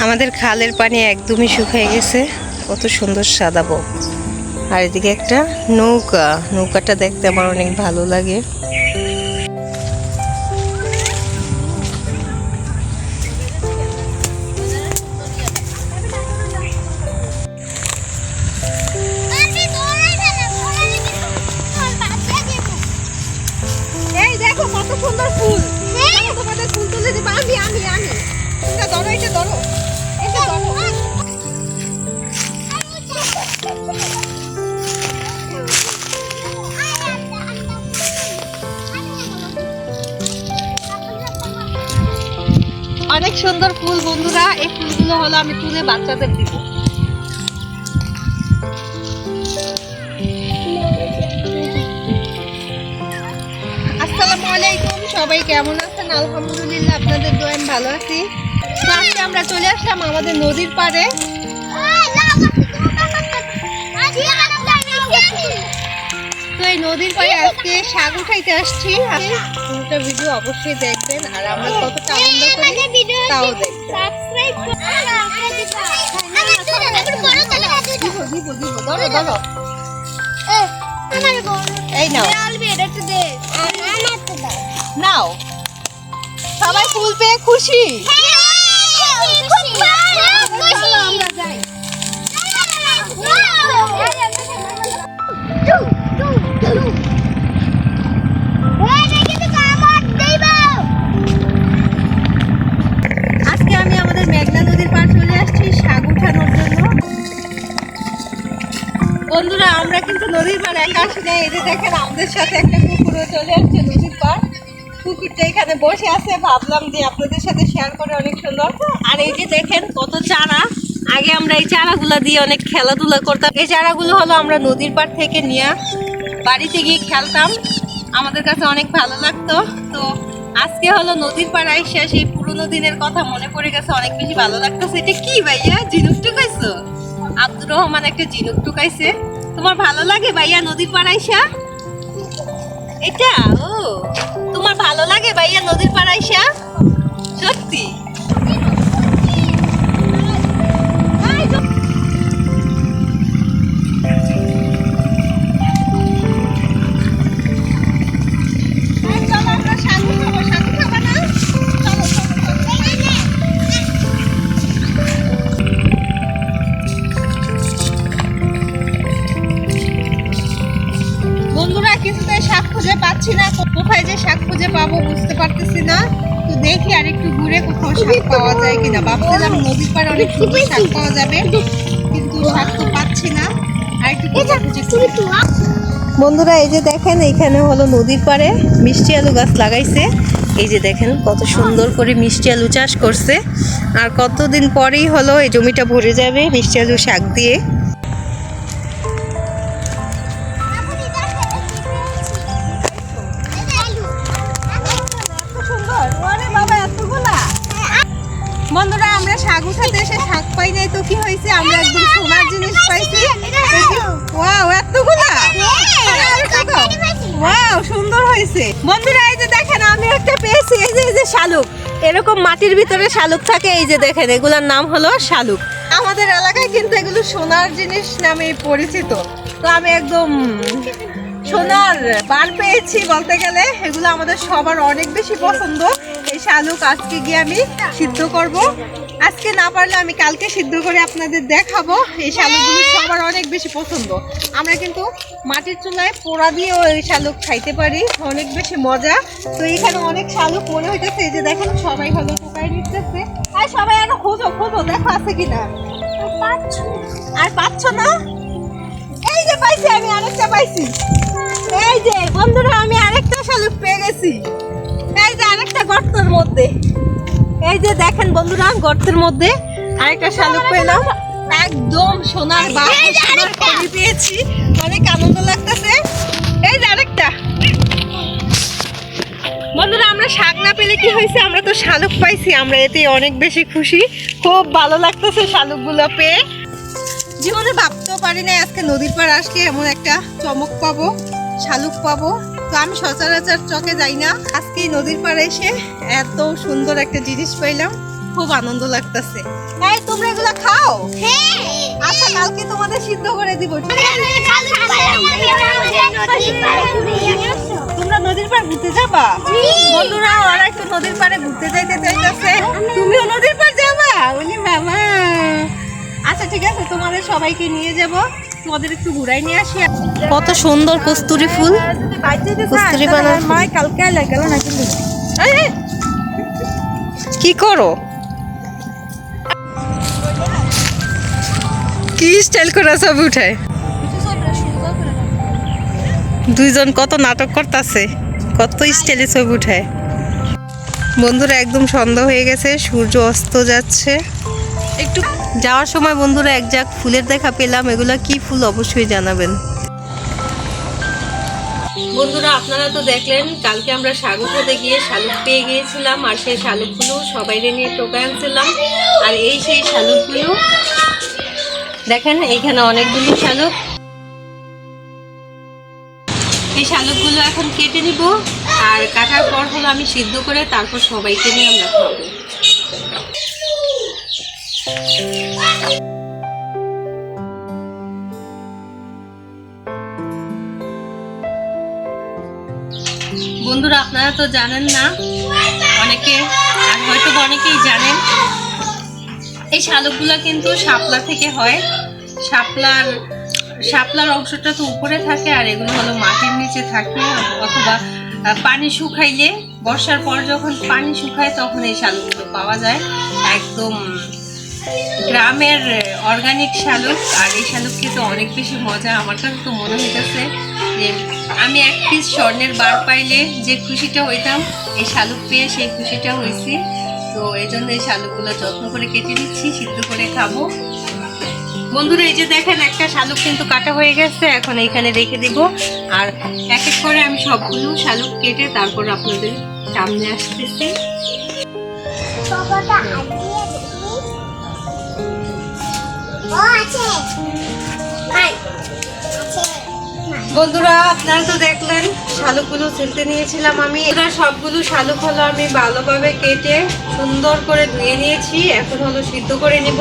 আমাদের খালের পানি একদমই শুকিয়ে গেছে। কত সুন্দর সাদা বক। আর এদিকে একটা নৌকা। নৌকাটা দেখতে আমার অনেক ভালো লাগে। অনেক সুন্দর ফুল, বন্ধুরা। এই ফুলগুলো হলো আমি তুলে বাচ্চাদের দিব। আলাইকুম, সবাই কেমন আছেন? আলহামদুলিল্লাহ, আপনাদের দোয়ান ভালো আছি। তো আজকে আমরা চলে আসলাম আমাদের নদীর পাড়ে। তো এই নদীর পাড়ে আজকে শাক উঠাইতে আসছি। ভিডিও অবশ্যই দেখবেন, আর আমরা কতটা আনন্দ করি। তাও এই নাও নাও সবাই ফুল পেয়ে খুশি চলো আমরা যাই নদীর পাড় একা আসি না এই যে দেখেন, আমাদের সাথে একটা কুকুরও চলে আসছে নদীর পাড়। কুকুরটা এখানে বসে আছে। ভাবলাম যে আপনাদের সাথে শেয়ার করে অনেক সুন্দর। আর এই যে দেখেন, কত চারা। আগে আমরা এই চারাগুলো দিয়ে অনেক খেলাধুলা করতাম। এই চারাগুলো হলো আমরা নদীর পাড় থেকে নিয়ে বাড়িতে গিয়ে খেলতাম। আমাদের কাছে অনেক ভালো লাগতো। তো আজকে হলো নদীর পাড় আইসা সেই পুরোনো দিনের কথা মনে পড়ে গেছে, অনেক বেশি ভালো লাগতেছে। এটা কি ভাইয়া? ঝিনুক টুকাইছো? আব্দুর রহমান একটা ঝিনুক টুকাইছে। তোমার ভালো লাগে ভাইয়া নদীর পাড় আইসা? এটা? ও, তোমার ভালো লাগে ভাইয়া নদীর পাড় যায় কিনা? ভাবছিলাম নদীর পাড়ে অনেক সুন্দর শাক পাওয়া যাবে কিন্তু শাক তো পাচ্ছি না। আর একটু বন্ধুরা এই যে দেখেন এইখানে হলো নদীর পাড়ে মিষ্টি আলু গাছ লাগাইছে। এই যে দেখেন কত সুন্দর করে মিষ্টি আলু চাষ করছে। আর কতদিন পরেই হলো এই জমিটা ভরে যাবে মিষ্টি আলু শাক দিয়ে। বন্ধুরা আমরা শাক উঠাতে এসে শাক পাই নাই তো কি হয়েছে? আমরা একদম সোনার জিনিস পাইছি। ওয়াও এতগুলা? ওয়াও সুন্দর হয়েছে। বন্ধুরা এই যে দেখেন আমি একটা পেয়েছি। এই যে এই যে শালুক। এরকম মাটির ভিতরে শালুক থাকে। এই যে দেখেন এগুলার নাম হলো শালুক। আমাদের এলাকায় কিন্তু এগুলো সোনার জিনিস নামে পরিচিত। তো আমি একদম সোনার বার পেয়েছি বলতে গেলে। এগুলো আমাদের সবার অনেক বেশি পছন্দ। শালুক, আজকে গিয়ে আমি সিদ্ধ করব। আজকে না পারলে আমি কালকে সিদ্ধ করে আপনাদের দেখাবো। এই শালুকগুলো সবার অনেক বেশি পছন্দ। আমরা কিন্তু মাটির চুলায় পোড়া দিয়েও এই শালুক খাইতে পারি। অনেক বেশি মজা। তো এখানে অনেক শালুক মনে হইতেছে, এই যে দেখেন সবাই হলো টোকাই নিতেছে। আর সবাই আরও খোঁজো খোঁজো, দেখো আছে কিনা? আর পাচ্ছ না? এই যে পাইছি, আমি আরেকটা পাইছি। এই যে, বন্ধুরা, আমি আরেকটা শালুক পেয়ে গেছি। এই যে আরেকটা গর্তের মধ্যে। এই যে দেখেন বন্ধুরা গর্তের মধ্যে আরেকটা শালুক পেলাম। একদম সোনার কলি পেয়েছি। অনেক আনন্দ লাগতেছে। এই যে আরেকটা। বন্ধুরা আমরা শাক না পেলে কি হয়েছে? আমরা তো শালুক পাইছি আমরা এতে অনেক বেশি খুশি। খুব ভালো লাগতেছে শালুকগুলো পেয়ে। জীবনে ভাবতেও পারি না আজকে নদীর পাড় আসলে এমন একটা চমক পাবো শালুক পাবো। আমি সচরাচর চকে যাই না। আজকে নদীর পাড়ে এসে এত সুন্দর একটা জিনিস পাইলাম, খুব আনন্দ লাগতেছে। এই তোমরা এগুলা খাও? আচ্ছা কালকে তোমাদের সিদ্ধ করে দিব। তোমরা নদীর পাড় ঘুরতে যাবা? বন্ধুরা, ওরা একটু নদীর পাড়ে ঘুরতে যাইতে চাইতেছে। তুমিও নদীর পাড় যাবা? উনি বাবা আচ্ছা ঠিক আছে, তোমাদের সবাইকে নিয়ে যাব। তোমাদের একটু ঘুরাই নিয়ে আসি। কত সুন্দর কস্তুরি ফুল। কস্তুরি বানানো ফুল। কালকে লাগালো না কিন্তু। কি করো? কি স্টাইল করে ছবি উঠায়? দুইজন কত নাটক করতেছে কত স্টাইলে ছবি উঠায়। বন্ধুরা একদম সন্ধ্যা হয়ে গেছে সূর্য অস্ত যাচ্ছে। একটু যাওয়ার সময় বন্ধুরা এক জাক ফুলের দেখা পেলাম, এগুলো কি ফুল অবশ্যই জানাবেন। বন্ধুরা, আপনারা তো দেখলেন, কালকে আমরা শালুক হতে গিয়ে শালুক পেয়ে গিয়েছিলাম, আর সেই শালুকগুলো সবাই নিয়ে টোকায় আনছিলাম। আর এই সেই শালুকগুলো, দেখেন, এইখানে অনেকগুলো শালুক। এই শালুকগুলো এখন কেটে নিব, আর কাটার পর হলো আমি সিদ্ধ করে তারপর সবাইকে নিয়ে আমরা খাব বন্ধুরা, আপনারা তো জানেন না, অনেকে, আর হয়তো অনেকেই জানেন, এই শালুকগুলো কিন্তু শাপলা থেকে হয়। শাপলার শাপলার অংশটা তো উপরে থাকে, আর এগুলো হলো মাটির নিচে থাকে, অথবা পানি শুকাইলে বর্ষার পর যখন পানি শুকায়, তখন এই শালুকগুলো পাওয়া যায়। একদম গ্রামের অর্গানিক শালুক, আর এই শালুক খেতে অনেক বেশি মজা। আমার কাছে তো মনে হইতেছে যে আমি এক পিস স্বর্ণের বার পাইলে যে খুশিটা হইতাম, এই শালুক পেয়ে সেই খুশিটা হয়েছি তো এই জন্য এই শালুকগুলো যত্ন করে কেটে নিচ্ছি, সিদ্ধ করে খাব। বন্ধুরা, এই যে দেখেন, একটা শালুক কিন্তু কাটা হয়ে গেছে, এখন এইখানে রেখে দিব। আর এক এক করে আমি সবগুলো শালুক কেটে তারপর আপনাদের সামনে আসতেছি। বন্ধুরা, আপনারা তো দেখলেন, শালুকগুলো ছিলতে নিয়েছিলাম আমি। এরা সবগুলো শালুক হলো আমি ভালোভাবে কেটে সুন্দর করে ধুয়ে নিয়েছি। এখন হলো সিদ্ধ করে নিব।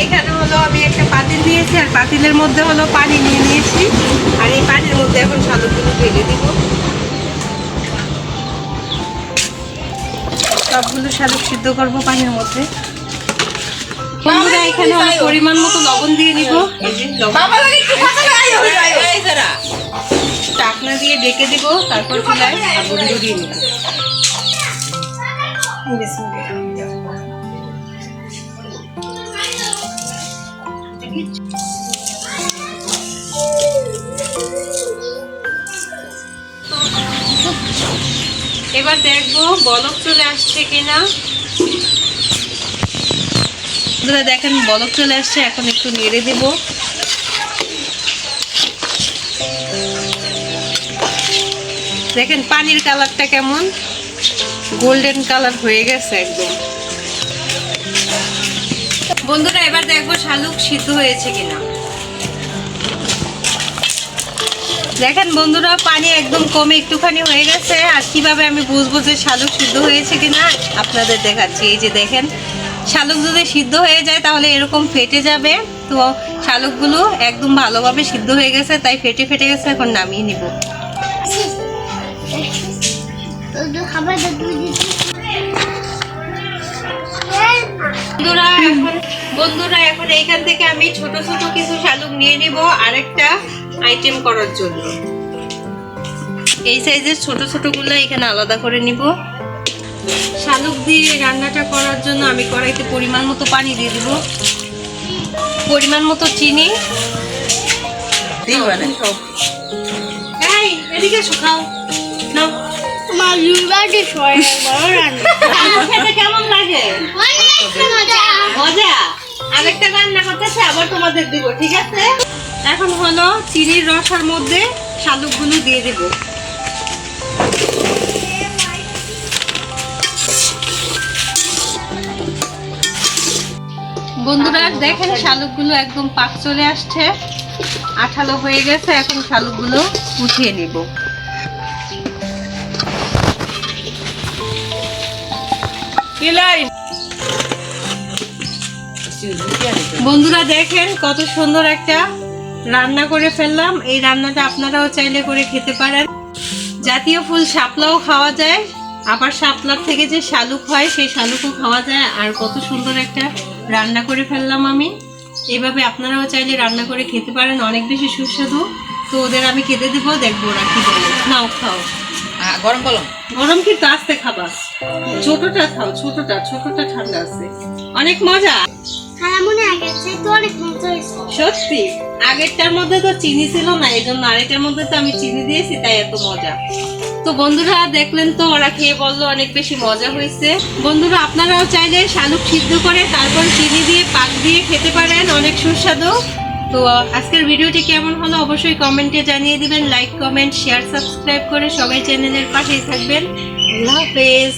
এইখানে হলো আমি একটা পাতিল নিয়েছি, আর পাতিলের মধ্যে হলো পানি নিয়ে নিয়েছি। আর এই পানির মধ্যে এখন শালুকগুলো ঢেলে দিব। সবগুলো শালুক সিদ্ধ করব পানির মধ্যে। বন্ধুরা এখানে পরিমাণ মতো লবণ দিয়ে টাকনা দিয়ে ডেকে দিব তারপর চুলায় আগুন ধরিয়ে নিব। এবার দেখব বলক চলে আসছে কিনা। বন্ধুরা দেখেন, বলক চলে আসছে, এখন একটু নেড়ে দেবো। দেখেন, পানির কালারটা কেমন? গোল্ডেন কালার হয়ে গেছে একদম। বন্ধুরা, এবার দেখব শালুক সিদ্ধ হয়েছে কিনা। দেখেন বন্ধুরা, পানি একদম কমে একটুখানি হয়ে গেছে, আর কীভাবে আমি বুঝব যে শালুক সিদ্ধ হয়েছে কিনা? আপনাদের দেখাচ্ছি। এই যে দেখেন শালুক যদি সিদ্ধ হয়ে যায়, তাহলে এরকম ফেটে যাবে। তো শালুকগুলো একদম ভালোভাবে সিদ্ধ হয়ে গেছে, তাই ফেটে ফেটে গেছে, এখন নামিয়ে নিব। বন্ধুরা, এখন বন্ধুরা, এখন এইখান থেকে আমি ছোট ছোট কিছু শালুক নিয়ে নিব আরেকটা আইটেম করার জন্য। এই সাইজের ছোট ছোটগুলো এখানে আলাদা করে নিব। শালুক দিয়ে রান্নাটা করার জন্য আমি কড়াইতে পরিমাণ মতো পানি দিয়ে দিব। পরিমাণ মতো চিনি। এদিকে এসো, খাও। নাও। শালুক খেতে কেমন লাগে? মজা? আরেকটা রান্না করতেছে আবার তোমাদের দিব ঠিক আছে? এখন হলো চিনির রসার মধ্যে শালুকগুলো দিয়ে দেব। বন্ধুরা দেখেন শালুকগুলো একদম পাক চলে আসছে। আঠালো হয়ে গেছে এখন শালুকগুলো উঠিয়ে নিব। বন্ধুরা দেখেন কত সুন্দর একটা রান্না করে ফেললাম। এই রান্নাটা আপনারাও চাইলে করে খেতে পারেন। জাতীয় ফুল শাপলাও খাওয়া যায়। আবার শাপলার থেকে যে শালুক হয় সেই শালুকও খাওয়া যায়। আর কত সুন্দর একটা রান্না করে ফেললাম আমি। এভাবে আপনারাও চাইলে রান্না করে খেতে পারেন। অনেক বেশি সুস্বাদু। তো ওদের আমি খেতে দেবো দেখব ওরা কি বলে। নাও খাও। গরম কলম। গরম কিন্তু আস্তে খাবা। ছোটটা খাও ছোটটা ছোটটা ঠান্ডা আছে। অনেক মজা। সত্যি? আগেরটার মধ্যে তো চিনি ছিল না এই জন্য আরেকটার মধ্যে তো আমি চিনি দিয়েছি তাই এত মজা। তো বন্ধুরা দেখলেন তো, ওরা খেয়ে বলল অনেক বেশি মজা হয়েছে। বন্ধুরা, আপনারাও চাইলে শালুক সিদ্ধ করে তারপর চিনি দিয়ে, পাক দিয়ে খেতে পারেন, অনেক সুস্বাদু। তো, আজকের ভিডিওটি কেমন হলো অবশ্যই কমেন্টে জানিয়ে দিবেন লাইক কমেন্ট শেয়ার সাবস্ক্রাইব করে সবাই চ্যানেলের পাশেই থাকবেন। আল্লাহ হাফেজ।